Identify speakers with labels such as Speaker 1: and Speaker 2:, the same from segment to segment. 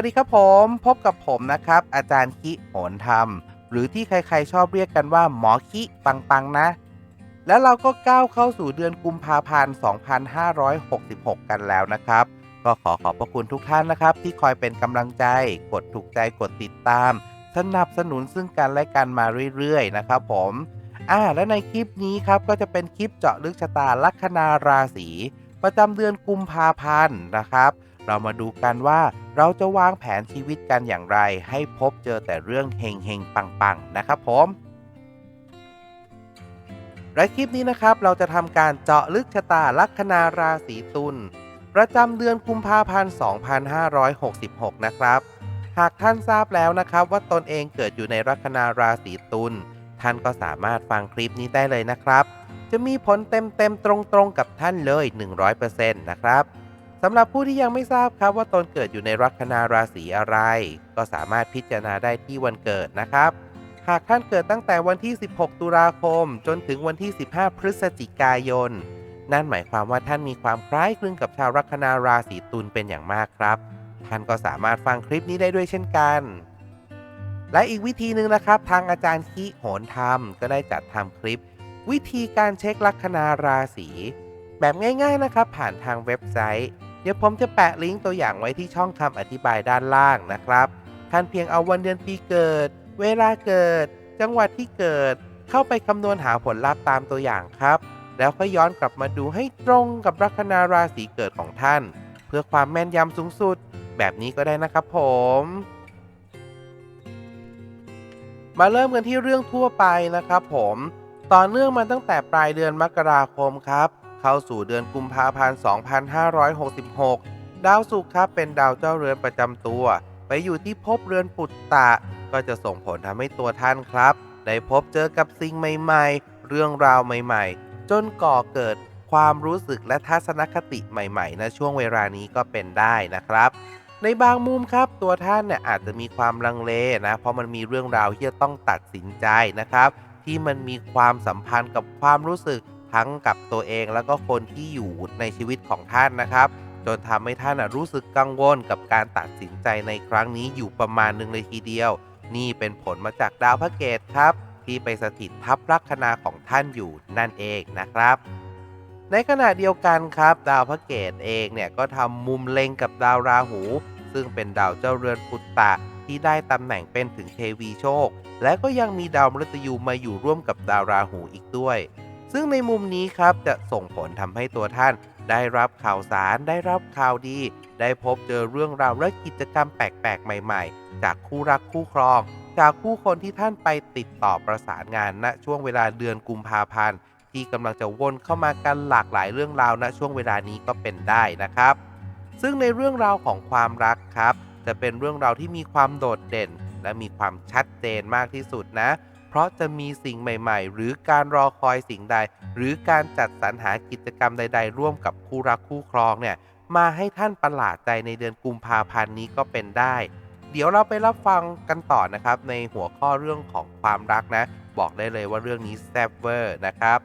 Speaker 1: วัสดีครับผมพบกับผมนะครับ อาจารย์คิโหนธรรม หรือที่ใครๆชอบเรียกกันว่าหมอคิปังๆนะ แล้วเราก็ก้าวเข้าสู่เดือนกุมภาพันธ์ 2566 กันแล้วนะครับ ก็ขอขอบพระคุณทุกท่านนะครับ ที่คอยเป็นกำลังใจ กดถูกใจกดติดตาม สนับสนุนซึ่งกันและกันมาเรื่อยๆ นะครับผมอ่าและในคลิปนี้ครับก็จะเป็นคลิปเจาะลึกชะตาลัคนาราศีประจำเดือนกุมภาพันธ์นะครับ เรามาดูกันว่าเราจะวางแผนชีวิตกันอย่างไร ให้พบเจอแต่เรื่องเฮงเฮงๆปังๆ นะครับผมและคลิปนี้นะครับเราจะทำการเจาะลึกชะตาลัคนาราศีตุลประจำเดือนกุมภาพันธ์ 2566 นะครับ หากท่านทราบแล้วนะครับว่าตนเองเกิดอยู่ในลัคนาราศีตุลท่านก็สามารถฟังคลิปนี้ได้เลยนะครับ จะมีผลเต็มๆตรงๆกับท่านเลย 100%นะครับ สำหรับผู้ที่ยังไม่ทราบครับว่าตนเกิดอยู่ในลัคนาราศีอะไร ก็สามารถพิจารณาได้ที่วันเกิดนะครับ หากท่านเกิดตั้งแต่วันที่ 16 ตุลาคม จนถึงวันที่ 15 พฤศจิกายน นั่นหมายความว่าท่านมีความคล้ายคลึงกับชาวลัคนาราศีตุลเป็นอย่างมากครับ ท่านก็สามารถฟังคลิปนี้ได้ด้วยเช่นกัน และอีกวิธีหนึ่งนะครับ ทางอาจารย์คิโหนธรรม ก็ได้จัดทำคลิป วิธีการเช็คลัคนาราศีแบบง่าย ๆนะครับ ผ่านทางเว็บไซต์ เดี๋ยวผมจะแปะลิงก์ตัวอย่างไว้ที่ช่องคำอธิบายด้านล่างนะครับ ท่านเพียงเอาวันเดือนปีเกิด เวลาเกิด จังหวัดที่เกิด เข้าไปคำนวณหาผลลัพธ์ตามตัวอย่างครับ แล้วก็ย้อนกลับมาดูให้ตรงกับลัคนาราศีเกิดของท่าน เพื่อความแม่นยำสูงสุด แบบนี้ก็ได้นะครับผม มาเริ่มกันที่เรื่องทั่วไปนะครับผม ต่อเนื่องมาตั้งแต่ปลายเดือนมกราคมครับ เข้าสู่เดือนกุมภาพันธ์ 2566 ดาวศุกร์ครับเป็นดาวเจ้าเรือนประจำตัว ไปอยู่ที่ภพเรือนปุตตะ ก็จะส่งผลทำให้ตัวท่านครับ ได้พบเจอกับสิ่งใหม่ๆ เรื่องราวใหม่ๆ จนก่อเกิดความรู้สึกและทัศนคติใหม่ๆณช่วงเวลานี้ก็เป็นได้นะครับ ในบางมุมครับตัวท่านเนี่ยอาจจะมีความลังเลนะเพราะมันมีเรื่องราวที่จะต้องตัดสินใจนะครับ ที่มันมีความสัมพันธ์กับความรู้สึก ทั้งกับตัวเองแล้วก็คนที่อยู่ในชีวิตของท่านนะครับ จนทำให้ท่านรู้สึกกังวลกับการตัดสินใจในครั้งนี้อยู่ประมาณหนึ่งเลยทีเดียว นี่เป็นผลมาจากดาวพระเกตครับ ที่ไปสถิตทับลัคนาของท่านอยู่นั่นเองนะครับ ในขณะเดียวกันครับ ดาวพระเกตเองเนี่ยก็ทำมุมเล็งกับดาวราหู ซึ่งเป็นดาวเจ้าเรือนปุตตะที่ได้ตำแหน่งเป็นถึงเทวีโชค และก็ยังมีดาวมฤตยูมาอยู่ร่วมกับดาวราหูอีกด้วย ซึ่งในมุมนี้ครับจะส่งผลทำให้ตัวท่านได้รับข่าวสารได้รับข่าวดี ได้พบเจอเรื่องราวและกิจกรรมแปลกๆ ใหม่ๆ จากคู่รักคู่ครอง จากผู้คนที่ท่านไปติดต่อประสานงานณช่วงเวลาเดือนกุมภาพันธ์ที่กำลังจะวนเข้ามากันหลากหลายเรื่องราวณช่วงเวลานี้ก็เป็นได้นะครับ ซึ่งในเรื่องราวของความรักครับ จะเป็นเรื่องราวที่มีความโดดเด่น และมีความชัดเจนมากที่สุดนะ เพราะจะมีสิ่งใหม่ ๆ หรือการรอคอยสิ่งใด หรือการจัดสรรหากิจกรรมใด ๆ ร่วมกับคู่รักคู่ครองเนี่ยมาให้ท่านประหลาดใจในเดือนกุมภาพันธ์นี้ก็เป็นได้ เดี๋ยวเราไปรับฟังกันต่อนะครับ ในหัวข้อเรื่องของความรักนะ บอกได้เลยว่าเรื่องนี้แซ่บเวอร์นะครับ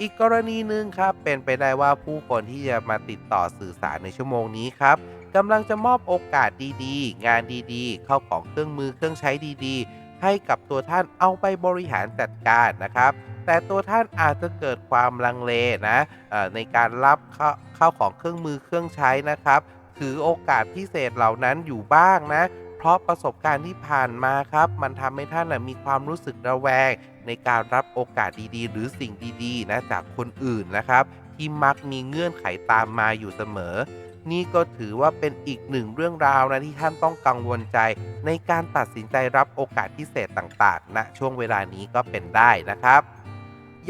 Speaker 1: อีกกรณีหนึ่งครับเป็นไปได้ว่าผู้คนที่จะมาติดต่อสื่อสารในชั่วโมงนี้ครับกำลังจะมอบโอกาสดีๆ งานดีๆ เข้าของเครื่องมือเครื่องใช้ดีๆ ให้กับตัวท่านเอาไปบริหารจัดการนะครับ แต่ตัวท่านอาจจะเกิดความลังเลนะในการรับเข้าข้าของเครื่องมือเครื่องใช้นะครับ ถือโอกาสพิเศษเหล่านั้นอยู่บ้างนะ เพราะประสบการณ์ที่ผ่านมาครับ มันทำให้ท่านนะมีความรู้สึกระแวง ในการรับโอกาสดีๆ หรือสิ่งดีๆนะจากคนอื่นนะครับ ที่มักมีเงื่อนไขตามมาอยู่เสมอ นี่ก็ถือว่าเป็นอีกหนึ่งเรื่องราวนะที่ท่านต้องกังวลใจ ในการตัดสินใจรับโอกาสพิเศษต่างๆณนะช่วงเวลานี้ก็เป็นได้นะครับ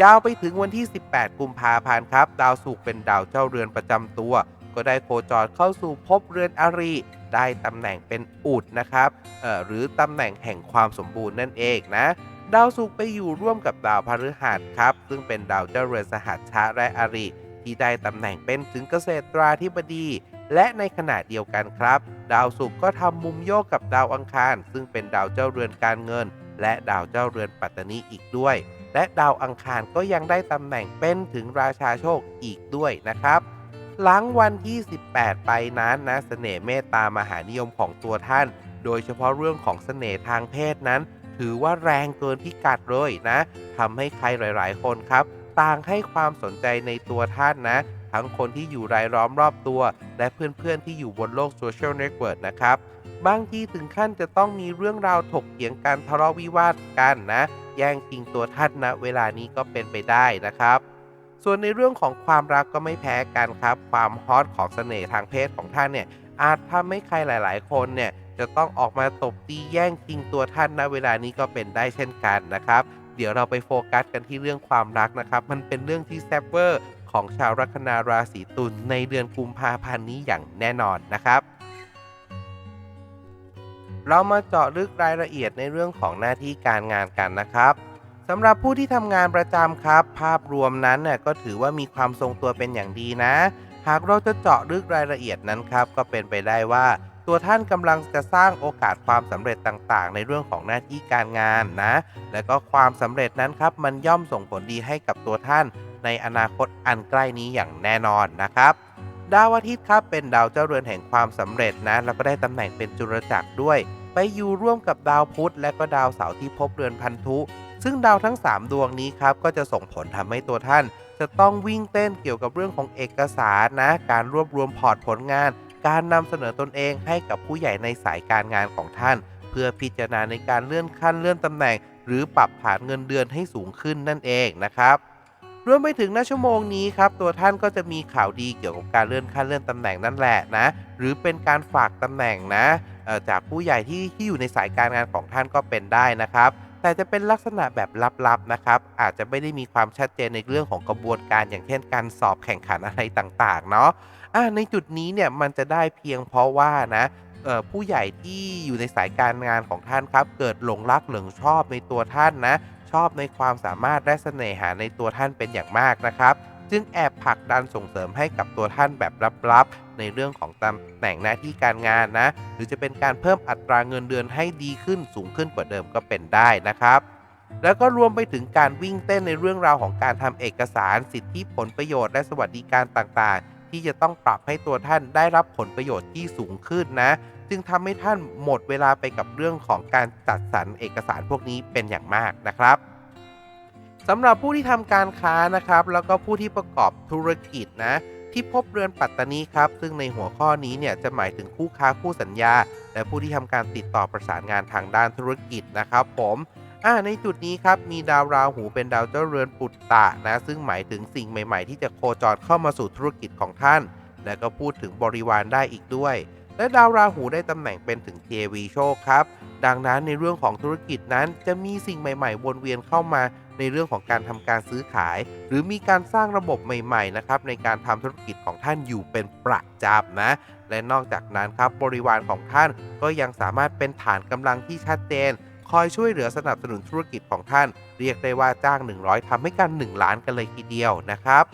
Speaker 1: ยาวไปถึงวันที่ 18 กุมภาพันธ์ครับ ดาวศุกร์เป็นดาวเจ้าเรือนประจำตัว ก็ได้โคจรเข้าสู่ภพเรือนอริ ได้ตำแหน่งเป็นอุดนะครับเอ่อหรือตำแหน่งแห่งความสมบูรณ์นั่นเองนะ ดาวศุกร์ไปอยู่ร่วมกับดาวพฤหัสครับ ซึ่งเป็นดาวเจ้าเรือนสหัชชะและอริ ที่ได้ตำแหน่งเป็นถึงเกษตราธิบดี และในขณะเดียวกันครับ ดาวศุกร์ก็ทำมุมโยกกับดาวอังคาร ซึ่งเป็นดาวเจ้าเรือนการเงิน และดาวเจ้าเรือนปัตตานีอีกด้วย และดาวอังคารก็ยังได้ตำแหน่งเป็นถึงราชาโชคอีกด้วยนะครับหลังวันที่ 18 ไปนั้นนะเสน่ห์เมตตามหานิยมของตัวท่าน โดยเฉพาะเรื่องของเสน่ห์ทางเพศนั้น ถือว่าแรงเกินพิกัดเลยนะทำให้ใครหลาย ๆ คนครับ ต่างให้ความสนใจในตัวท่านนะ ทั้งคนที่อยู่รายล้อมรอบตัว และเพื่อนๆที่อยู่บนโลกโซเชียลเน็ตเวิร์กนะครับ บางทีถึงขั้นจะต้องมีเรื่องราวถกเถียงกันทะเลาะวิวาทกันนะ แย่งชิงตัวท่านนะเวลานี้ก็เป็นไปได้นะครับส่วนในเรื่องของความรักก็ไม่แพ้กันครับ ความฮอตของเสน่ห์ทางเพศของท่านเนี่ย อาจทำให้ใครหลาย ๆ คนเนี่ย จะต้องออกมาตบตีแย่งชิงตัวท่านนะเวลานี้ก็เป็นได้เช่นกันนะครับ เดี๋ยวเราไปโฟกัสกันที่เรื่องความรักนะครับ มันเป็นเรื่องที่แซบเวอร์ของชาวลัคนาราศีตุลในเดือนกุมภาพันธ์นี้อย่างแน่นอนนะครับเรามาเจาะลึกรายละเอียดในเรื่องของหน้าที่การงานกันนะครับสำหรับผู้ที่ทำงานประจำครับ ภาพรวมนั้นน่ยก็ถือว่ามีความทรงตัวเป็นอย่างดีนะ หากเราจะเจาะลึกรายละเอียดนั้นครับ ก็เป็นไปได้ว่า ตัวท่านกำลังจะสร้างโอกาสความสำเร็จต่างๆ ในเรื่องของหน้าที่การงานนะ และก็ความสำเร็จนั้นครับมันย่อมส่งผลดีให้กับตัวท่าน ในอนาคตอันใกล้นี้อย่างแน่นอนนะครับดาวอาทิตย์ครับเป็นดาวเจ้าเรือนแห่งความสำเร็จนะแล้วก็ได้ตำแหน่งเป็นจุลจักรด้วย ไปอยู่ร่วมกับดาวพุธและก็ดาวเสาร์ที่พบเรือนพันธุ ซึ่งดาวทั้ง 3 ดวงนี้ครับก็จะส่งผลทำให้ตัวท่าน จะต้องวิ่งเต้นเกี่ยวกับเรื่องของเอกสารนะ การรวบรวมพอร์ตผลงาน การนำเสนอตนเองให้กับผู้ใหญ่ในสายการงานของท่าน เพื่อพิจารณาในการเลื่อนขั้นเลื่อนตำแหน่ง หรือปรับฐานเงินเดือนให้สูงขึ้นนั่นเองนะครับรวมไปถึงณชั่วโมงนี้ครับตัวท่านก็จะมีข่าวดีเกี่ยวกับการเลื่อนขั้นเลื่อนตำแหน่งนั่นแหละนะ หรือเป็นการฝากตำแหน่งนะจากผู้ใหญ่ที่ที่อยู่ในสายการงานของท่านก็เป็นได้นะครับ แต่จะเป็นลักษณะแบบลับๆนะครับ อาจจะไม่ได้มีความชัดเจนในเรื่องของกระบวนการอย่างเช่นการสอบแข่งขันอะไรต่างๆ เนาะ อ่าในจุดนี้เนี่ยมันจะได้เพียงเพราะว่านะผู้ใหญ่ที่อยู่ในสายการงานของท่านครับ เกิดหลงรักหลงชอบในตัวท่านนะ ชอบในความสามารถและเสน่หาในตัวท่านเป็นอย่างมากนะครับ จึงแอบผลักดันส่งเสริมให้กับตัวท่านแบบลับๆ ในเรื่องของตำแหน่งหน้าที่การงานนะ หรือจะเป็นการเพิ่มอัตราเงินเดือนให้ดีขึ้นสูงขึ้นกว่าเดิมก็เป็นได้นะครับแล้วก็รวมไปถึงการวิ่งเต้นในเรื่องราวของการทำเอกสารสิทธิผลประโยชน์และสวัสดิการต่างๆ ที่จะต้องปรับให้ตัวท่านได้รับผลประโยชน์ที่สูงขึ้นนะ จึงทำให้ท่านหมดเวลาไปกับเรื่องของการจัดสรรเอกสารพวกนี้เป็นอย่างมากนะครับสำหรับผู้ที่ทำการค้านะครับ แล้วก็ผู้ที่ประกอบธุรกิจนะที่พบเรือนปัตตานีครับ ซึ่งในหัวข้อนี้เนี่ยจะหมายถึงคู่ค้าคู่สัญญา และผู้ที่ทำการติดต่อประสานงานทางด้านธุรกิจนะครับ ผม อ่าในจุดนี้ครับมีดาวราหูเป็นดาวเจ้าเรือนปุตตะนะ ซึ่งหมายถึงสิ่งใหม่ๆ ที่จะโคจรเข้ามาสู่ธุรกิจของท่าน และก็พูดถึงบริวารได้อีกด้วย และดาวราหูได้ตำแหน่งเป็นถึงเทวีโชคครับ ดังนั้นในเรื่องของธุรกิจนั้นจะมีสิ่งใหม่ๆ วนเวียนเข้ามาในเรื่องของการทำการซื้อขาย หรือมีการสร้างระบบใหม่ๆนะครับในการทำธุรกิจของท่านอยู่เป็นประจำนะ และนอกจากนั้นครับบริวารของท่านก็ยังสามารถเป็นฐานกำลังที่ชัดเจน คอยช่วยเหลือสนับสนุนธุรกิจของท่าน เรียกได้ว่าจ้าง 100ทำให้กัน 1 ล้านกันเลยทีเดียวนะครับ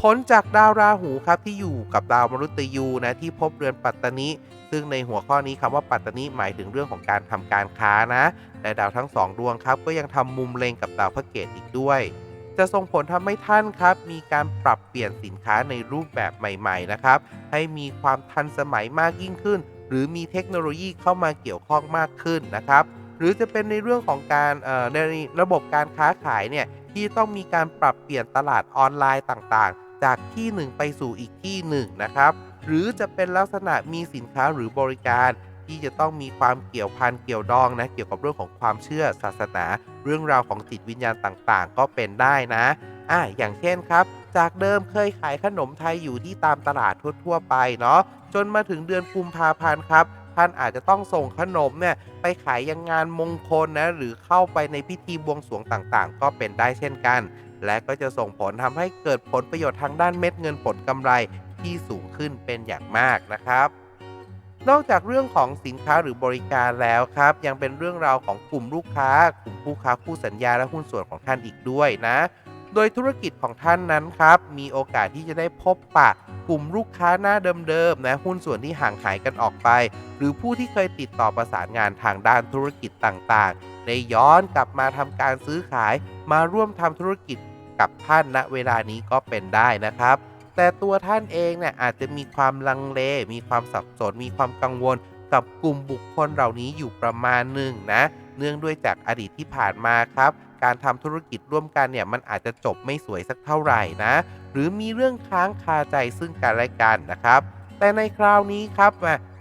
Speaker 1: ผลจากดาวราหูครับที่อยู่กับดาวมฤตยูนะที่พบเรือนปัตตานิซึ่งในหัวข้อนี้คำว่าปัตตานิหมายถึงเรื่องของการทำการค้านะและดาวทั้งสองดวงครับก็ยังทำมุมเลงกับดาวพระเกตอีกด้วยจะส่งผลทำให้ท่านครับ มีการปรับเปลี่ยนสินค้าในรูปแบบใหม่ๆนะครับ ให้มีความทันสมัยมากยิ่งขึ้น หรือมีเทคโนโลยีเข้ามาเกี่ยวข้องมากขึ้นนะครับ หรือจะเป็นในเรื่องของการในระบบการค้าขายเนี่ยที่ต้องมีการปรับเปลี่ยนตลาดออนไลน์ต่างๆ จากที่หนึ่งไปสู่อีกที่หนึ่งนะครับ หรือจะเป็นลักษณะมีสินค้าหรือบริการ ที่จะต้องมีความเกี่ยวพันเกี่ยวดองนะเกี่ยวกับเรื่องของความเชื่อศาสนา เรื่องราวของจิตวิญญาณต่างๆ ก็เป็นได้นะอะอย่างเช่นครับ จากเดิมเคยขายขนมไทยอยู่ที่ตามตลาดทั่วๆไปเนาะจนมาถึงเดือนกุมภาพันธ์ครับ ท่านอาจจะต้องส่งขนมเนี่ยไปขายยังงานมงคลนะหรือเข้าไปในพิธีบวงสรวงต่างๆ ก็เป็นได้เช่นกัน และก็จะส่งผลทำให้เกิดผลประโยชน์ทางด้านเม็ดเงินผลกำไรที่สูงขึ้นเป็นอย่างมากนะครับ นอกจากเรื่องของสินค้าหรือบริการแล้วครับ ยังเป็นเรื่องราวของกลุ่มลูกค้ากลุ่มผู้ค้าคู่สัญญาและหุ้นส่วนของท่านอีกด้วยนะ โดยธุรกิจของท่านนั้นครับ มีโอกาสที่จะได้พบปะกลุ่มลูกค้าหน้าเดิมๆนะหุ้นส่วนที่ห่างหายกันออกไป หรือผู้ที่เคยติดต่อประสานงานทางด้านธุรกิจต่างๆ ได้ย้อนกลับมาทำการซื้อขาย มาร่วมทำธุรกิจกับท่านณเวลานี้ก็เป็นได้นะครับ แต่ตัวท่านเองเนี่ยอาจจะมีความลังเล มีความสับสน มีความกังวล กับกลุ่มบุคคลเหล่านี้อยู่ประมาณหนึ่งนะ เนื่องด้วยจากอดีตที่ผ่านมาครับ การทำธุรกิจร่วมกันเนี่ยมันอาจจะจบไม่สวยสักเท่าไหร่นะ หรือมีเรื่องค้างคาใจซึ่งกันและกันนะครับ แต่ในคราวนี้ครับ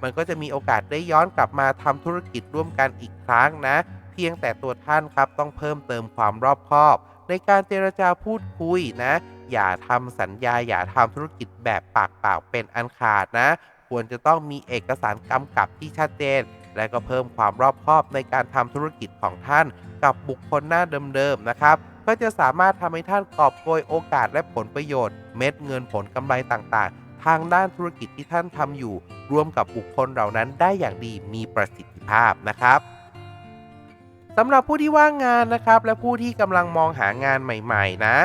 Speaker 1: มันก็จะมีโอกาสได้ย้อนกลับมาทำธุรกิจร่วมกันอีกครั้งนะ เพียงแต่ตัวท่านครับต้องเพิ่มเติมความรอบคอบ ในการเจรจาพูดคุยนะ อย่าทำสัญญาอย่าทำธุรกิจแบบปากเปล่าเป็นอันขาดนะ ควรจะต้องมีเอกสารกำกับที่ชัดเจน และก็เพิ่มความรอบคอบในการทำธุรกิจของท่านกับบุคคลหน้าเดิมๆนะครับ ก็จะสามารถทำให้ท่านกอบโกยโอกาสและผลประโยชน์ เม็ดเงินผลกำไรต่างๆ ทางด้านธุรกิจที่ท่านทำอยู่ร่วมกับบุคคลเหล่านั้นได้อย่างดีมีประสิทธิภาพนะครับสำหรับผู้ที่ว่างงานนะครับ และผู้ที่กำลังมองหางานใหม่ๆ นะ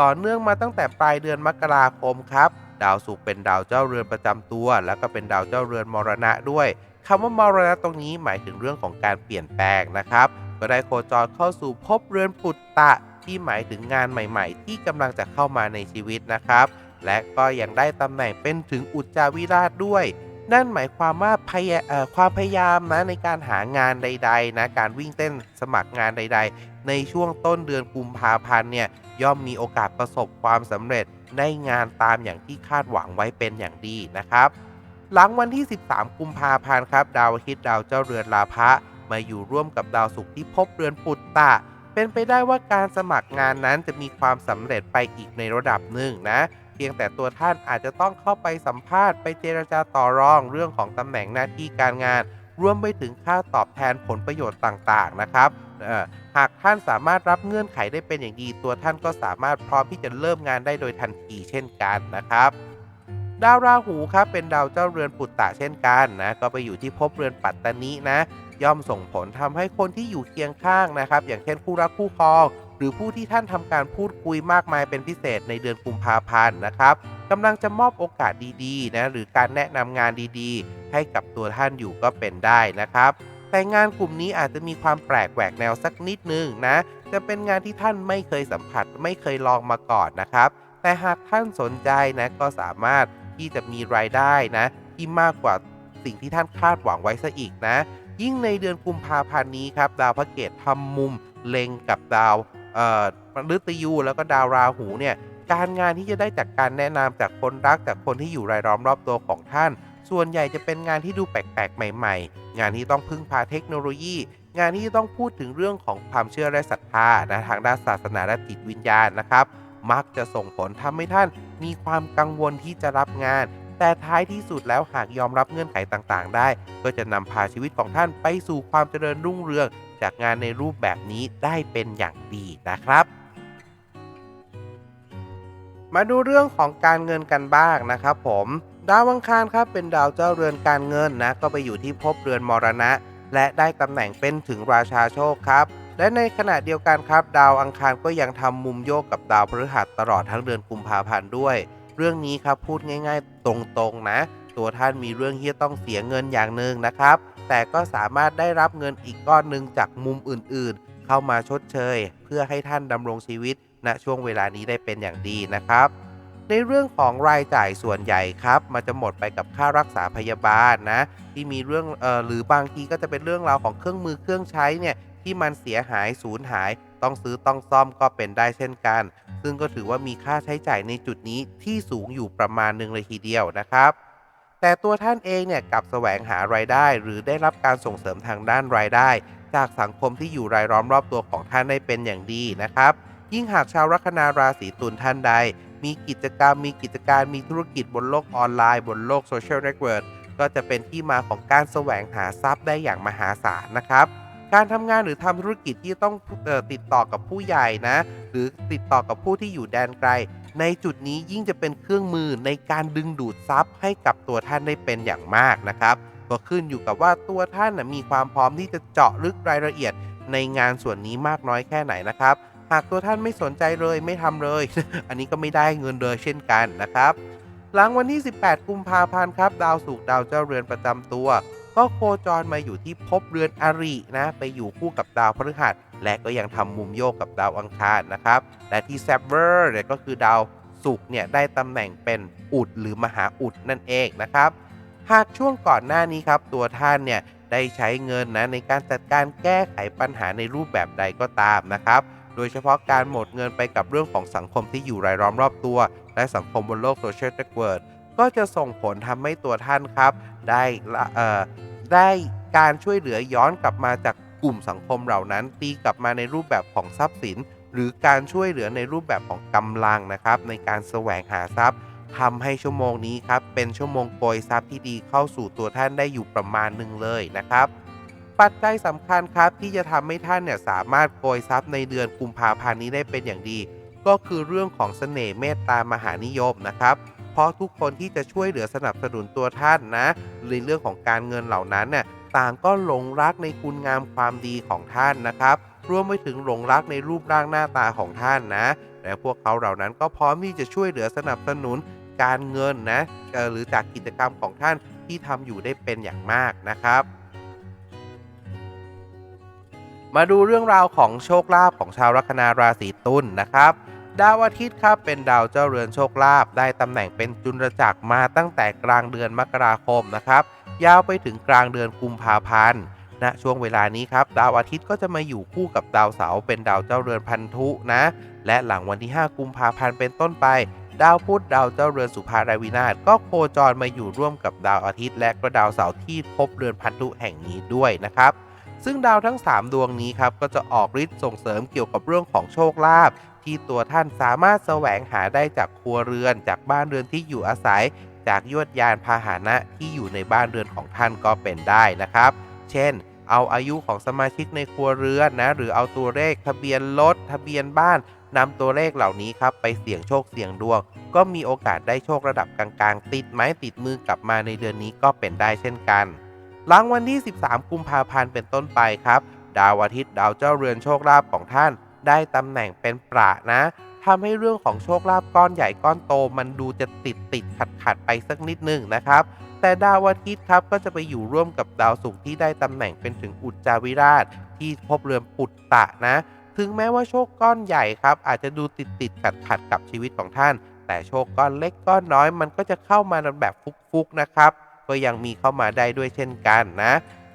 Speaker 1: ต่อเนื่องมาตั้งแต่ปลายเดือนมกราคมครับ ดาวศุกร์เป็นดาวเจ้าเรือนประจำตัว แล้วก็เป็นดาวเจ้าเรือนมรณะด้วย คำว่ามรณะตรงนี้หมายถึงเรื่องของการเปลี่ยนแปลงนะครับ ก็ได้โคจรเข้าสู่ภพเรือนปุตตะที่หมายถึงงานใหม่ๆ ที่กำลังจะเข้ามาในชีวิตนะครับ และก็ยังได้ตำแหน่งเป็นถึงอุจจาวิราชด้วย นั่นหมายความว่าพยาความพยายามนะในการหางานใด ๆ นะการวิ่งเต้นสมัครงานใด ๆ ในช่วงต้นเดือนกุมภาพันธ์เนี่ยย่อมมีโอกาสประสบความสำเร็จได้งานตามอย่างที่คาดหวังไว้เป็นอย่างดีนะครับ หลังวันที่ 13 กุมภาพันธ์ครับ ดาวอาทิตย์ดาวเจ้าเรือนลาภะมาอยู่ร่วมกับดาวศุกร์ที่พบเรือนปุตตะ เป็นไปได้ว่าการสมัครงานนั้นจะมีความสำเร็จไปอีกในระดับหนึ่งนะ เพียงแต่ตัวท่านอาจจะต้องเข้าไปสัมภาษณ์ไปเจรจาต่อรองเรื่องของตำแหน่งหน้าที่การงาน รวมไปถึงค่าตอบแทนผลประโยชน์ต่างๆนะครับหากท่านสามารถรับเงื่อนไขได้เป็นอย่างดี ตัวท่านก็สามารถพร้อมที่จะเริ่มงานได้โดยทันทีเช่นกันนะครับ ดาวราหูครับเป็นดาวเจ้าเรือนปุตตะเช่นกันนะก็ไปอยู่ที่ภพเรือนปัตตานินะย่อมส่งผลทำให้คนที่อยู่เคียงข้างนะครับ อย่างเช่นคู่รักคู่ครอง หรือผู้ที่ท่านทำการพูดคุยมากมายเป็นพิเศษในเดือนกุมภาพันธ์นะครับกำลังจะมอบโอกาสดีๆนะหรือการแนะนำงานดีๆ ให้กับตัวท่านอยู่ก็เป็นได้นะครับ แต่งานกลุ่มนี้อาจจะมีความแปลกแหวกแนวสักนิดนึงนะ จะเป็นงานที่ท่านไม่เคยสัมผัส ไม่เคยลองมาก่อนนะครับ แต่หากท่านสนใจนะก็สามารถ ที่จะมีรายได้นะ ที่มากกว่าสิ่งที่ท่านคาดหวังไว้ซะอีกนะ ยิ่งในเดือนกุมภาพันธ์นี้ครับ ดาวพระเกตทำมุมเล็งกับดาวเอ่อมฤตยูแล้วก็ดาวราหูเนี่ยการงานที่จะได้จากการแนะนำจากคนรักจากคนที่อยู่รายล้อมรอบตัวของท่าน ส่วนใหญ่จะเป็นงานที่ดูแปลกๆ ใหม่ ๆ งานที่ต้องพึ่งพาเทคโนโลยี งานที่ต้องพูดถึงเรื่องของความเชื่อและศรัทธานะทางด้านศาสนาและจิตวิญญาณนะครับ มักจะส่งผลทำให้ท่านมีความกังวลที่จะรับงาน แต่ท้ายที่สุดแล้วหากยอมรับเงื่อนไขต่างๆ ได้ ก็จะนำพาชีวิตของท่านไปสู่ความเจริญรุ่งเรือง จากงานในรูปแบบนี้ได้เป็นอย่างดีนะครับ มาดูเรื่องของการเงินกันบ้างนะครับผมดาวอังคารครับเป็นดาวเจ้าเรือนการเงินนะก็ไปอยู่ที่ภพเรือนมรณะ และได้ตำแหน่งเป็นถึงราชาโชคครับ และในขณะเดียวกันครับ ดาวอังคารก็ยังทำมุมโยกกับดาวพฤหัสตลอดทั้งเดือนกุมภาพันธ์ด้วย เรื่องนี้ครับพูดง่าย ๆ ตรงๆนะ ตัวท่านมีเรื่องที่ต้องเสียเงินอย่างหนึ่งนะครับ แต่ก็สามารถได้รับเงินอีกก้อนหนึ่งจากมุมอื่นๆ เข้ามาชดเชย เพื่อให้ท่านดำรงชีวิตณช่วงเวลานี้ได้เป็นอย่างดีนะครับ ในเรื่องของรายจ่ายส่วนใหญ่ครับ มันจะหมดไปกับค่ารักษาพยาบาลนะ ที่มีเรื่องเออหรือบางทีก็จะเป็นเรื่องราวของเครื่องมือเครื่องใช้เนี่ย ที่มันเสียหายสูญหาย ต้องซื้อต้องซ่อมก็เป็นได้เช่นกัน ซึ่งก็ถือว่ามีค่าใช้จ่ายในจุดนี้ที่สูงอยู่ประมาณหนึ่งเลยทีเดียวนะครับ แต่ตัวท่านเองเนี่ยกับแสวงหารายได้ หรือได้รับการส่งเสริมทางด้านรายได้ จากสังคมที่อยู่รายล้อมรอบตัวของท่านได้เป็นอย่างดีนะครับ ยิ่งหากชาวลัคนาราศีตุลท่านใด มีกิจกรรม มีกิจการมีธุรกิจบนโลกออนไลน์ บนโลกโซเชียลเน็ตเวิร์กก็จะเป็นที่มาของการแสวงหาทรัพย์ได้อย่างมหาศาลนะครับ การทำงานหรือทำธุรกิจที่ต้องออติดต่อกับผู้ใหญ่นะ หรือติดต่อกับผู้ที่อยู่แดนไกล ในจุดนี้ยิ่งจะเป็นเครื่องมือในการดึงดูดทรัพย์ให้กับตัวท่านได้เป็นอย่างมากนะครับก็ขึ้นอยู่กับว่าตัวท่านนะมีความพร้อมที่จะเจาะลึกรายละเอียดในงานส่วนนี้มากน้อยแค่ไหนนะครับ หากตัวท่านไม่สนใจเลยไม่ทำเลย อันนี้ก็ไม่ได้เงินเลยเช่นกันนะครับ หลังวันที่ 18 กุมภาพันธ์ครับ ดาวศุกร์ดาวเจ้าเรือนประจำตัว ก็โคจรมาอยู่ที่ภพเรือนอรินะ ไปอยู่คู่กับดาวพฤหัส และก็ยังทำมุมโยกกับดาวอังคารนะครับ และที่แซบเวอร์เนี่ยก็คือดาวศุกร์เนี่ยได้ตำแหน่งเป็นอุดหรือมหาอุดนั่นเองนะครับ หากช่วงก่อนหน้านี้ครับ ตัวท่านเนี่ยได้ใช้เงินนะในการจัดการแก้ไขปัญหาในรูปแบบใดก็ตามนะครับ โดยเฉพาะการหมดเงินไปกับเรื่องของสังคมที่อยู่รายล้อมรอบตัว และสังคมบนโลกโซเชียลเน็ตเวิร์ ก็จะส่งผลทำให้ตัวท่านครับ ได้ได้การช่วยเหลือย้อนกลับมาจากกลุ่มสังคมเหล่านั้น ตีกลับมาในรูปแบบของทรัพย์สิน หรือการช่วยเหลือในรูปแบบของกำลังนะครับ ในการแสวงหาทรัพย์ทำให้ชั่วโมงนี้ครับ เป็นชั่วโมงโกยทรัพย์ที่ดีเข้าสู่ตัวท่านได้อยู่ประมาณหนึ่งเลยนะครับปัจจัยสำคัญครับที่จะทำให้ท่านเนี่ยสามารถโกยทรัพย์ในเดือนกุมภาพันธ์นี้ได้เป็นอย่างดี ก็คือเรื่องของเสน่ห์เมตตามหานิยมนะครับ เพราะทุกคนที่จะช่วยเหลือสนับสนุนตัวท่านนะในเรื่องของการเงินเหล่านั้นเนี่ยต่างก็หลงรักในคุณงามความดีของท่านนะครับรวมไปถึงหลงรักในรูปร่างหน้าตาของท่านนะและพวกเขาเหล่านั้นก็พร้อมที่จะช่วยเหลือสนับสนุนการเงินนะเออหรือจากกิจกรรมของท่านที่ทำอยู่ได้เป็นอย่างมากนะครับ มาดูเรื่องราวของโชคลาภของชาวลัคนาราศีตุลนะครับ ดาวอาทิตย์ครับเป็นดาวเจ้าเรือนโชคลาภได้ตำแหน่งเป็นจุลจักรมาตั้งแต่กลางเดือนมกราคมนะครับ ยาวไปถึงกลางเดือนกุมภาพันธ์ณช่วงเวลานี้ครับดาวอาทิตย์ก็จะมาอยู่คู่กับดาวเสาร์เป็นดาวเจ้าเรือนพันธุนะ และหลังวันที่ 5 กุมภาพันธ์เป็นต้นไป ดาวพุธดาวเจ้าเรือนสุภาราวินาศก็โคจรมาอยู่ร่วมกับดาวอาทิตย์ และก็ดาวเสาร์ที่พบเรือนพันธุแห่งนี้ด้วยนะครับซึ่งดาวทั้ง 3 ดวงนี้ครับก็จะออกฤทธิ์ส่งเสริมเกี่ยวกับเรื่องของโชคลาภ ที่ตัวท่านสามารถแสวงหาได้จากครัวเรือน จากบ้านเรือนที่อยู่อาศัย จากยวดยานพาหนะที่อยู่ในบ้านเรือนของท่านก็เป็นได้นะครับ เช่น เอาอายุของสมาชิกในครัวเรือนนะ หรือเอาตัวเลขทะเบียนรถทะเบียนบ้านนำตัวเลขเหล่านี้ครับไปเสี่ยงโชคเสี่ยงดวง ก็มีโอกาสได้โชคระดับกลางๆ ติดไม้ติดมือกลับมาในเดือนนี้ก็เป็นได้เช่นกัน หลังวันที่ 13 กุมภาพันธ์เป็นต้นไปครับ ดาวอาทิตย์ดาวเจ้าเรือนโชคลาภของท่าน ได้ตำแหน่งเป็นประนะทำให้เรื่องของโชคลาภก้อนใหญ่ก้อนโต มันดูจะติดติดขัดขัดไปสักนิดหนึงนะครับ แต่ดาวอาทิตย์ครับก็จะไปอยู่ร่วมกับดาวศุกร์ที่ได้ตำแหน่งเป็นถึงอุจจาวิราช ที่พบเรือนปุตตะนะ ถึงแม้ว่าโชคก้อนใหญ่ครับ อาจจะดูติดติดขัดขัดกับชีวิตของท่าน แต่โชคก้อนเล็กก้อนน้อย มันก็จะเข้ามาในแบบฟุกๆนะครับ ก็ยังมีเข้ามาได้ด้วยเช่นกันนะ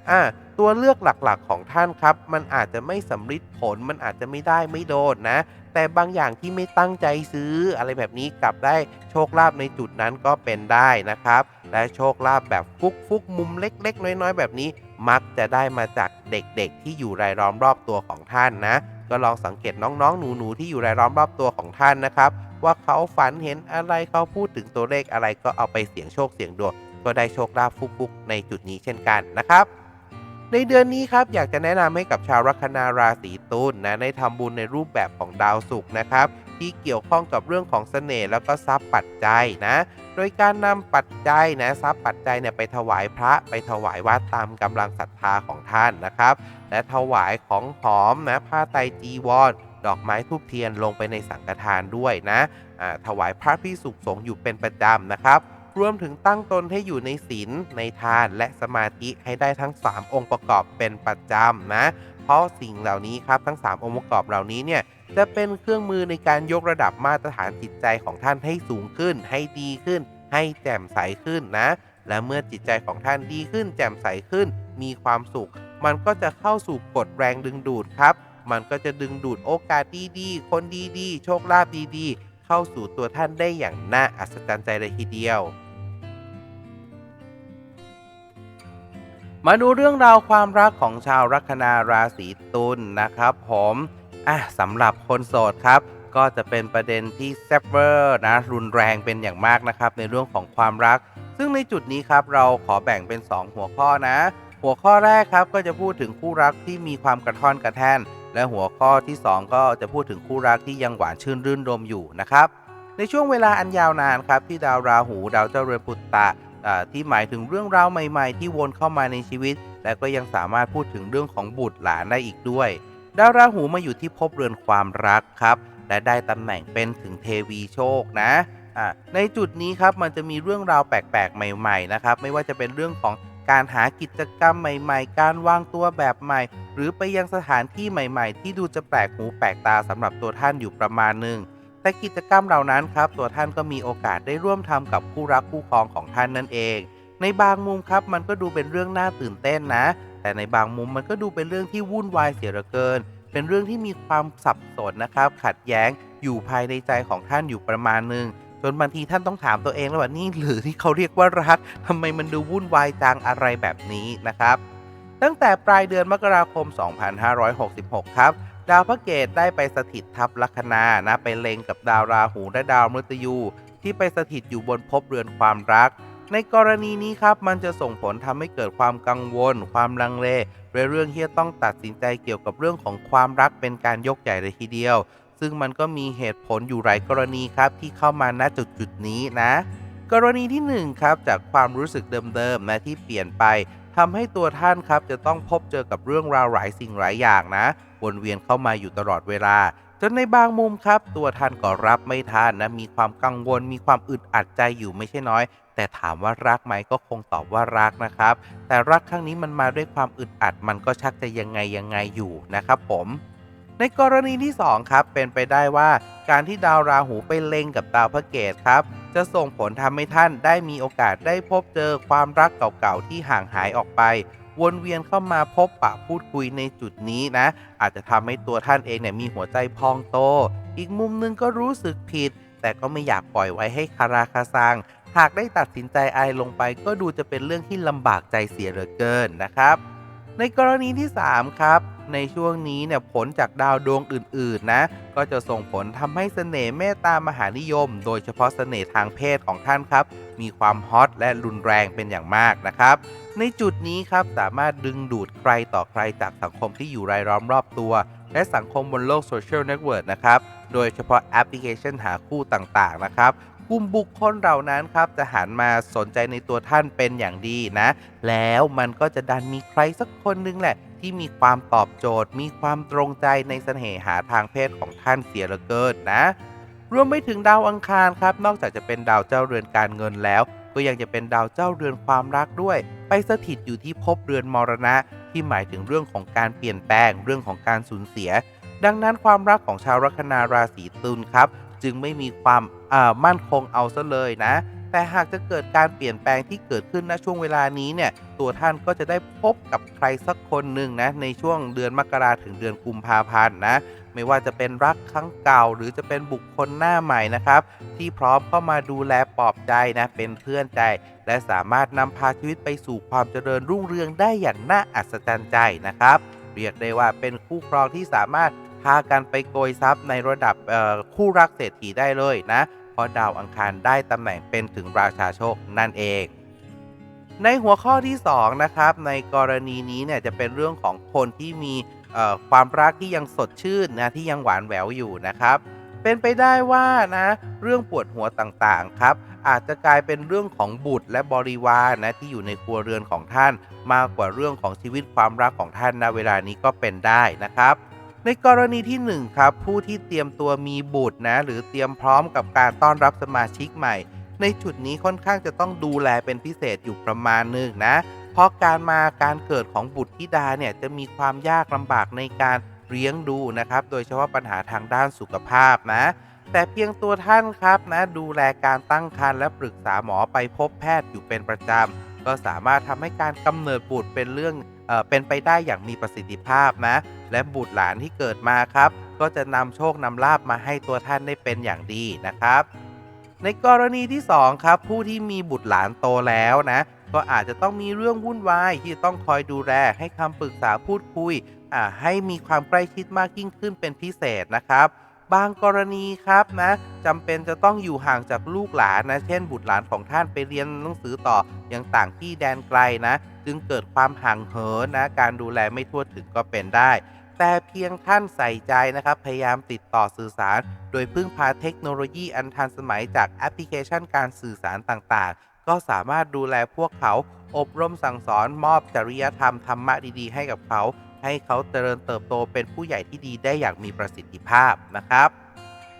Speaker 1: อ่าตัวเลือกหลักๆของท่านครับ มันอาจจะไม่สำลิดผลมันอาจจะไม่ได้ไม่โดนนะ แต่บางอย่างที่ไม่ตั้งใจซื้ออะไรแบบนี้กลับได้โชคลาภในจุดนั้นก็เป็นได้นะครับ และโชคลาภแบบฟุกฟุกๆมุมเล็ก ๆ น้อย ๆ แบบนี้ มักจะได้มาจากเด็กๆ ที่อยู่รายล้อมรอบตัวของท่านนะ ก็ลองสังเกตน้องๆ หนูๆที่อยู่รายล้อมรอบตัวของท่านนะครับ ว่าเขาฝันเห็นอะไรเขาพูดถึงตัวเลขอะไรก็เอาไปเสี่ยงโชคเสี่ยงดวงก็ได้โชคลาภฟุกๆในจุดนี้เช่นกันนะครับ ในเดือนนี้ครับอยากจะแนะนำให้กับชาวลัคนาราศีตุลนะได้ทำบุญในรูปแบบของดาวศุกร์นะครับ ที่เกี่ยวข้องกับเรื่องของเสน่ห์แล้วก็ทรัพย์ปัจจัยนะ โดยการนำปัจจัยนะทรัพย์ปัจจัยเนี่ยไปถวายพระไปถวายวัดตามกำลังศรัทธาของท่านนะครับ และถวายของหอมนะผ้าไตรจีวรดอกไม้ทูบเทียนลงไปในสังฆทานด้วยนะอ่าถวายพระพิสุขสงฆ์อยู่เป็นประจำนะครับ รวมถึงตั้งตนให้อยู่ในศีลในทานและสมาธิให้ได้ทั้ง 3 องค์ประกอบเป็นประจำนะ เพราะสิ่งเหล่านี้ครับทั้ง 3 องค์ประกอบเหล่านี้เนี่ยจะเป็นเครื่องมือในการยกระดับมาตรฐานจิตใจของท่านให้สูงขึ้น ให้ดีขึ้น ให้แจ่มใสขึ้นนะ และเมื่อจิตใจของท่านดีขึ้น แจ่มใสขึ้น มีความสุข มันก็จะเข้าสู่กฎแรงดึงดูดครับ มันก็จะดึงดูดโอกาสดีๆ คนดีๆ โชคลาภดีๆ เข้าสู่ตัวท่านได้อย่างน่าอัศจรรย์ใจเลยทีเดียว มาดูเรื่องราวความรักของชาวลัคนาราศีตุลนะครับผมอะสำหรับคนโสดครับ ก็จะเป็นประเด็นที่แซ่บเวอร์นะรุนแรงเป็นอย่างมากนะครับในเรื่องของความรัก ซึ่งในจุดนี้ครับเราขอแบ่งเป็น 2 หัวข้อนะ หัวข้อแรกครับก็จะพูดถึงคู่รักที่มีความกระท่อนกระแท่น และหัวข้อที่ 2 ก็จะพูดถึงคู่รักที่ยังหวานชื่นรื่นรมอยู่นะครับ ในช่วงเวลาอันยาวนานครับที่ดาวราหูดาวเจ้าเรือนปุตตะอ่าที่หมายถึงเรื่องราวใหม่ ๆ ที่วนเข้ามาในชีวิต และก็ยังสามารถพูดถึงเรื่องของบุตรหลานได้อีกด้วย ดาวราหูมาอยู่ที่ภพเรือนความรักครับ และได้ตำแหน่งเป็นถึงเทวีโชคนะในจุดนี้ครับมันจะมีเรื่องราวแปลกๆ ใหม่ ๆ นะครับ ไม่ว่าจะเป็นเรื่องของ การหากิจกรรมใหม่ ๆ การวางตัวแบบใหม่ หรือไปยังสถานที่ใหม่ ๆ ที่ดูจะแปลกหูแปลกตาสำหรับตัวท่านอยู่ประมาณหนึ่งแต่กิจกรรมเหล่านั้นครับ ตัวท่านก็มีโอกาสได้ร่วมทำกับคู่รักคู่ครองของท่านนั่นเอง ในบางมุมครับมันก็ดูเป็นเรื่องน่าตื่นเต้นนะ แต่ในบางมุมมันก็ดูเป็นเรื่องที่วุ่นวายเสียเหลือเกิน เป็นเรื่องที่มีความสับสนนะครับ ขัดแย้งอยู่ภายในใจของท่านอยู่ประมาณหนึ่ง จนบางทีท่านต้องถามตัวเองแล้วว่านี่หรือที่เขาเรียกว่ารักทำไมมันดูวุ่นวายจังอะไรแบบนี้นะครับ ตั้งแต่ปลายเดือนมกราคม 2566 ครับ ดาวพระเกตได้ไปสถิตทับลัคนานะไปเล็งกับดาวราหูและดาวมฤตยู ที่ไปสถิตอยู่บนภพเรือนความรัก ในกรณีนี้ครับมันจะส่งผลทำให้เกิดความกังวล ความลังเลในเรื่องที่ต้องตัดสินใจเกี่ยวกับเรื่องของความรักเป็นการยกใหญ่เลยทีเดียว ซึ่งมันก็มีเหตุผลอยู่หลายกรณีครับที่เข้ามาณจุดจุดนี้นะ กรณีที่หนึ่งครับจากความรู้สึกเดิมๆนะที่เปลี่ยนไปทำให้ตัวท่านครับจะต้องพบเจอกับเรื่องราวหลายสิ่งหลายอย่างนะ วนเวียนเข้ามาอยู่ตลอดเวลาจนในบางมุมครับ ตัวท่านก็รับไม่ทันนะมีความกังวล มีความอึดอัดใจอยู่ไม่ใช่น้อย แต่ถามว่ารักไหมก็คงตอบว่ารักนะครับ แต่รักครั้งนี้มันมาด้วยความอึดอัดมันก็ชักจะยังไงยังไงอยู่นะครับผม ในกรณีที่ 2 ครับ เป็นไปได้ว่าการที่ดาวราหูไปเล็งกับดาวพระเกตครับ จะส่งผลทำให้ท่านได้มีโอกาสได้พบเจอความรักเก่าๆที่ห่างหายออกไป วนเวียนเข้ามาพบปะพูดคุยในจุดนี้นะ อาจจะทำให้ตัวท่านเองเนี่ยมีหัวใจพองโต อีกมุมหนึงก็รู้สึกผิด แต่ก็ไม่อยากปล่อยไว้ให้คาราคาซังหากได้ตัดสินใจอะไรลงไป ก็ดูจะเป็นเรื่องที่ลำบากใจเสียเหลือเกินนะครับ ในกรณีที่ 3 ครับ ในช่วงนี้เนี่ยผลจากดาวดวงอื่นๆนะก็จะส่งผลทำให้เสน่ห์เมตตามหานิยม โดยเฉพาะเสน่ห์ทางเพศของท่านครับ มีความฮอตและรุนแรงเป็นอย่างมากนะครับ ในจุดนี้ครับสามารถดึงดูดใครต่อใครจากสังคมที่อยู่รายล้อมรอบตัว และสังคมบนโลกโซเชียลเน็ตเวิร์กนะครับโดยเฉพาะแอปพลิเคชันหาคู่ต่างๆนะครับ กลุ่มบุคคลเหล่านั้นครับจะหันมาสนใจในตัวท่านเป็นอย่างดีนะ แล้วมันก็จะดันมีใครสักคนหนึงแหละ ที่มีความตอบโจทย์ มีความตรงใจในเสน่หาทางเพศของท่านเสียเหลือเกินนะรวมไปถึงดาวอังคารครับ นอกจากจะเป็นดาวเจ้าเรือนการเงินแล้ว ก็ยังจะเป็นดาวเจ้าเรือนความรักด้วย ไปสถิตอยู่ที่ภพเรือนมรณะ ที่หมายถึงเรื่องของการเปลี่ยนแปลงเรื่องของการสูญเสีย ดังนั้นความรักของชาวลัคนาราศีตุลครับ จึงไม่มีความมั่นคงเอาซะเลยนะ แต่หากจะเกิดการเปลี่ยนแปลงที่เกิดขึ้นณช่วงเวลานี้เนี่ยตัวท่านก็จะได้พบกับใครสักคนหนึ่งนะในช่วงเดือนมกราถึงเดือนกุมภาพันธ์นะไม่ว่าจะเป็นรักครั้งเก่า หรือจะเป็นบุคคลหน้าใหม่นะครับ ที่พร้อมเข้ามาดูแลปลอบใจนะเป็นเพื่อนใจ และสามารถนำพาชีวิตไปสู่ความเจริญรุ่งเรืองได้อย่างน่าอัศจรรย์ใจนะครับ เรียกได้ว่าเป็นคู่ครองที่สามารถ พากันไปโกยทรัพย์ในระดับคู่รักเศรษฐีได้เลยนะ เพราะดาวอังคารได้ตำแหน่งเป็นถึงราชาโชคนั่นเอง ในหัวข้อที่2นะครับในกรณีนี้เนี่ยจะเป็นเรื่องของคนที่มีความรักที่ยังสดชื่นนะที่ยังหวานแหววอยู่นะครับ เป็นไปได้ว่านะเรื่องปวดหัวต่างๆครับอาจจะกลายเป็นเรื่องของบุตรและบริวารนะที่อยู่ในครัวเรือนของท่าน มากกว่าเรื่องของชีวิตความรักของท่านณเวลานี้ก็เป็นได้นะครับ ในกรณีที่ 1 ครับ ผู้ที่เตรียมตัวมีบุตรนะ หรือเตรียมพร้อมกับการต้อนรับสมาชิกใหม่ ในจุดนี้ค่อนข้างจะต้องดูแลเป็นพิเศษอยู่ประมาณหนึ่งนะ เพราะการมาการเกิดของบุตรธิดาเนี่ยจะมีความยากลำบากในการเลี้ยงดูนะครับ โดยเฉพาะปัญหาทางด้านสุขภาพนะ แต่เพียงตัวท่านครับนะ ดูแลการตั้งครรภ์และปรึกษาหมอไปพบแพทย์อยู่เป็นประจำก็สามารถทำให้การกำเนิดบุตรเป็นเรื่องเเป็นไปได้อย่างมีประสิทธิภาพนะ และบุตรหลานที่เกิดมาครับ ก็จะนำโชคนำลาบมาให้ตัวท่านได้เป็นอย่างดีนะครับ ในกรณีที่ 2 ครับ ผู้ที่มีบุตรหลานโตแล้วนะ ก็อาจจะต้องมีเรื่องวุ่นวายที่ต้องคอยดูแลให้คำปรึกษาพูดคุยอ่าให้มีความใกล้ชิดมากยิ่งขึ้นเป็นพิเศษนะครับบางกรณีครับนะจำเป็นจะต้องอยู่ห่างจากลูกหลานนะ เช่น บุตรหลานของท่านไปเรียนหนังสือต่อยังต่างที่แดนไกลนะ จึงเกิดความห่างเหินนะ การดูแลไม่ทั่วถึงก็เป็นได้ แต่เพียงท่านใส่ใจนะครับ พยายามติดต่อสื่อสาร โดยพึ่งพาเทคโนโลยีอันทันสมัยจากแอปพลิเคชันการสื่อสารต่างๆ ก็สามารถดูแลพวกเขา อบรมสั่งสอนมอบจริยธรรมธรรมะดีๆ ให้กับเขา ให้เขาเจริญเติบโตเป็นผู้ใหญ่ที่ดีได้อย่างมีประสิทธิภาพนะครับ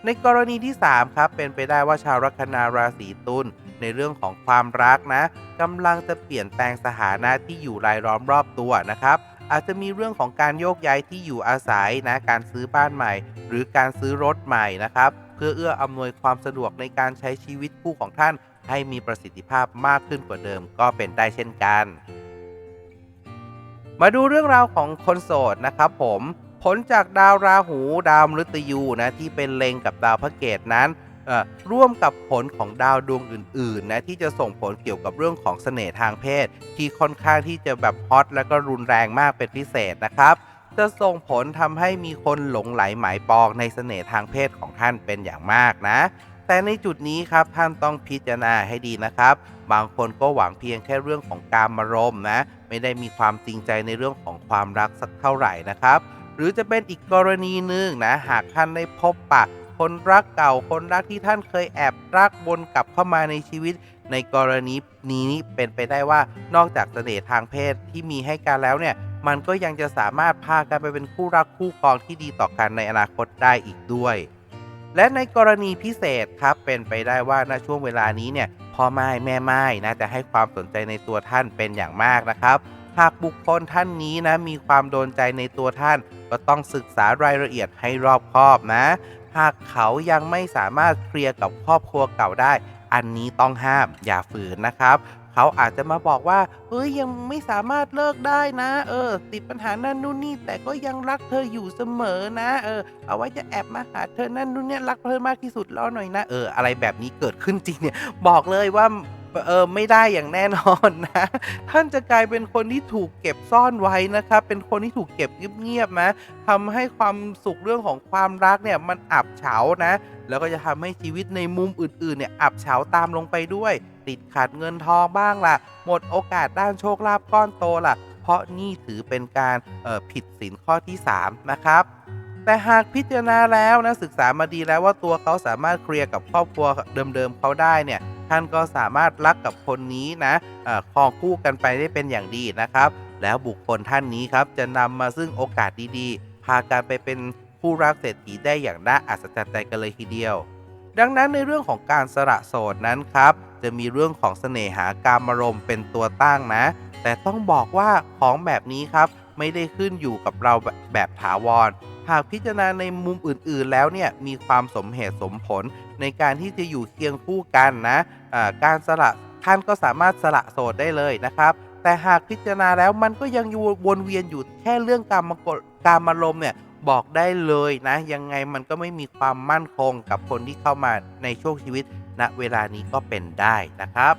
Speaker 1: ในกรณีที่ 3 ครับ เป็นไปได้ว่าชาวลัคนาราศีตุลในเรื่องของความรักนะกำลังจะเปลี่ยนแปลงสถานะที่อยู่รายล้อมรอบตัวนะครับ อาจจะมีเรื่องของการโยกย้ายที่อยู่อาศัยนะการซื้อบ้านใหม่ หรือการซื้อรถใหม่นะครับ เพื่อเอื้ออำนวยความสะดวกในการใช้ชีวิตคู่ของท่าน ให้มีประสิทธิภาพมากขึ้นกว่าเดิมก็เป็นได้เช่นกัน มาดูเรื่องราวของคนโสดนะครับผมผลจากดาวราหูดาวมฤตยูนะที่เป็นเลงกับดาวพระเกตนั้น ร่วมกับผลของดาวดวงอื่นๆ นะที่จะส่งผลเกี่ยวกับเรื่องของเสน่ห์ทางเพศ ที่ค่อนข้างที่จะแบบฮอตและก็รุนแรงมากเป็นพิเศษนะครับ จะส่งผลทำให้มีคนหลงไหลหมายปองในเสน่ห์ทางเพศของท่านเป็นอย่างมากนะแต่ในจุดนี้ครับท่านต้องพิจารณาให้ดีนะครับ บางคนก็หวังเพียงแค่เรื่องของการมารมนะ ไม่ได้มีความจริงใจในเรื่องของความรักสักเท่าไหร่นะครับ หรือจะเป็นอีกกรณีหนึ่งนะ หากท่านได้พบปะ คนรักเก่า คนรักที่ท่านเคยแอบรักวนกลับเข้ามาในชีวิต ในกรณีนี้เป็นไปได้ว่านอกจากเสน่ห์ทางเพศที่มีให้กันแล้วเนี่ยมันก็ยังจะสามารถพากันไปเป็นคู่รักคู่ครองที่ดีต่อกันในอนาคตได้อีกด้วย และในกรณีพิเศษครับเป็นไปได้ว่าณช่วงเวลานี้เนี่ยพ่อไม้แม่ไม้นะจะให้ความสนใจในตัวท่านเป็นอย่างมากนะครับ หากบุคคลท่านนี้นะมีความโดนใจในตัวท่าน ก็ต้องศึกษารายละเอียดให้รอบคอบนะ หากเขายังไม่สามารถเคลียร์กับครอบครัวเก่าได้ อันนี้ต้องห้ามอย่าฝืนนะครับ เขาอาจจะมาบอกว่า เฮ้ยยังไม่สามารถเลิกได้นะ เออ ติดปัญหานั่นนู่นนี่ แต่ก็ยังรักเธออยู่เสมอนะ เออ เอาไว้จะแอบมาหาเธอนั่นนู่นเนี่ยรักเธอมากที่สุดรอหน่อยนะ เออ อะไรแบบนี้เกิดขึ้นจริงเนี่ยบอกเลยว่า เออไม่ได้อย่างแน่นอนนะ ท่านจะกลายเป็นคนที่ถูกเก็บซ่อนไว้นะครับ เป็นคนที่ถูกเก็บเงียบๆนะทำให้ความสุขเรื่องของความรักเนี่ยมันอับเฉานะ แล้วก็จะทำให้ชีวิตในมุมอื่นๆเนี่ยอับเฉาตามลงไปด้วย ติดขัดเงินทองบ้างล่ะ หมดโอกาสด้านโชคลาภก้อนโตล่ะ เพราะนี่ถือเป็นการเอ่อผิดศีลข้อที่ 3 นะครับแต่หากพิจารณาแล้วนะศึกษามาดีแล้วว่าตัวเขาสามารถเคลียร์กับครอบครัวเดิมๆเขาได้เนี่ย ท่านก็สามารถรักกับคนนี้นะเอ่อครองคู่กันไปได้เป็นอย่างดีนะครับ แล้วบุคคลท่านนี้ครับจะนำมาซึ่งโอกาสดีๆ พากันไปเป็นคู่รักเศรษฐีได้อย่างน่าอัศจรรย์ใจกันเลยทีเดียว ดังนั้นในเรื่องของการสละโสดนั้นครับจะมีเรื่องของเสน่หาการมรมเป็นตัวตั้งนะ แต่ต้องบอกว่าของแบบนี้ครับไม่ได้ขึ้นอยู่กับเราแบบถาวร หากพิจารณาในมุมอื่นๆแล้วเนี่ยมีความสมเหตุสมผลในการที่จะอยู่เคียงคู่กันนะอ่าการสละท่านก็สามารถสละโสดได้เลยนะครับ แต่หากพิจารณาแล้วมันก็ยังอยู่วนเวียนอยู่แค่เรื่องการมากการมารมณ์เนี่ยบอกได้เลยนะ ยังไงมันก็ไม่มีความมั่นคงกับคนที่เข้ามาในช่วงชีวิตณเวลานี้ก็เป็นได้นะครับ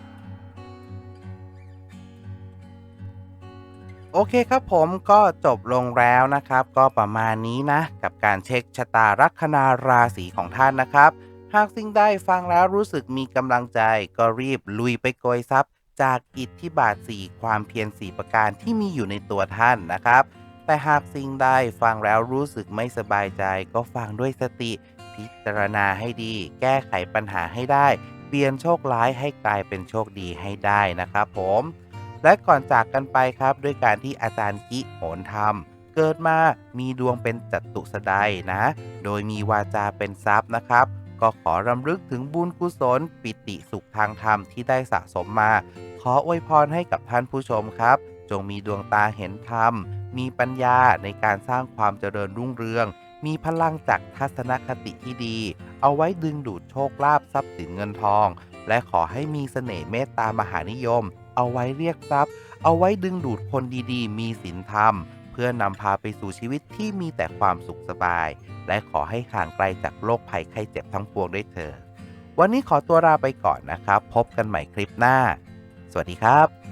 Speaker 1: โอเคครับผมก็จบลงแล้วนะครับ ก็ประมาณนี้นะ กับการเช็คชะตาลัคนาราศีของท่านนะครับ หากสิ่งใดฟังแล้วรู้สึกมีกำลังใจ ก็รีบลุยไปโกยทรัพย์ จากอิทธิบาทสีความเพียรสีประการที่มีอยู่ในตัวท่านนะครับ แต่หากสิ่งใดฟังแล้วรู้สึกไม่สบายใจ ก็ฟังด้วยสติ พิจารณาให้ดี แก้ไขปัญหาให้ได้ เปลี่ยนโชคร้ายให้กลายเป็นโชคดีให้ได้นะครับผม และก่อนจากกันไปครับด้วยการที่อาจารย์กิโหนธรรม เกิดมามีดวงเป็นจัตุสดายนะ โดยมีวาจาเป็นทรัพย์นะครับ ก็ขอรำลึกถึงบุญกุศล ปิติสุขทางธรรมที่ได้สะสมมา ขออวยพรให้กับท่านผู้ชมครับ จงมีดวงตาเห็นธรรม มีปัญญาในการสร้างความเจริญรุ่งเรือง มีพลังจากทัศนคติที่ดี เอาไว้ดึงดูดโชคลาภทรัพย์สินเงินทอง และขอให้มีเสน่ห์เมตตามหานิยม เอาไว้เรียกทรัพย์ เอาไว้ดึงดูดคนดีๆ มีศีลธรรม เพื่อนำพาไปสู่ชีวิตที่มีแต่ความสุขสบาย และขอให้ห่างไกลจากโรคภัยไข้เจ็บทั้งปวงด้วยเถิดวันนี้ขอตัวลาไปก่อนนะครับ พบกันใหม่คลิปหน้า สวัสดีครับ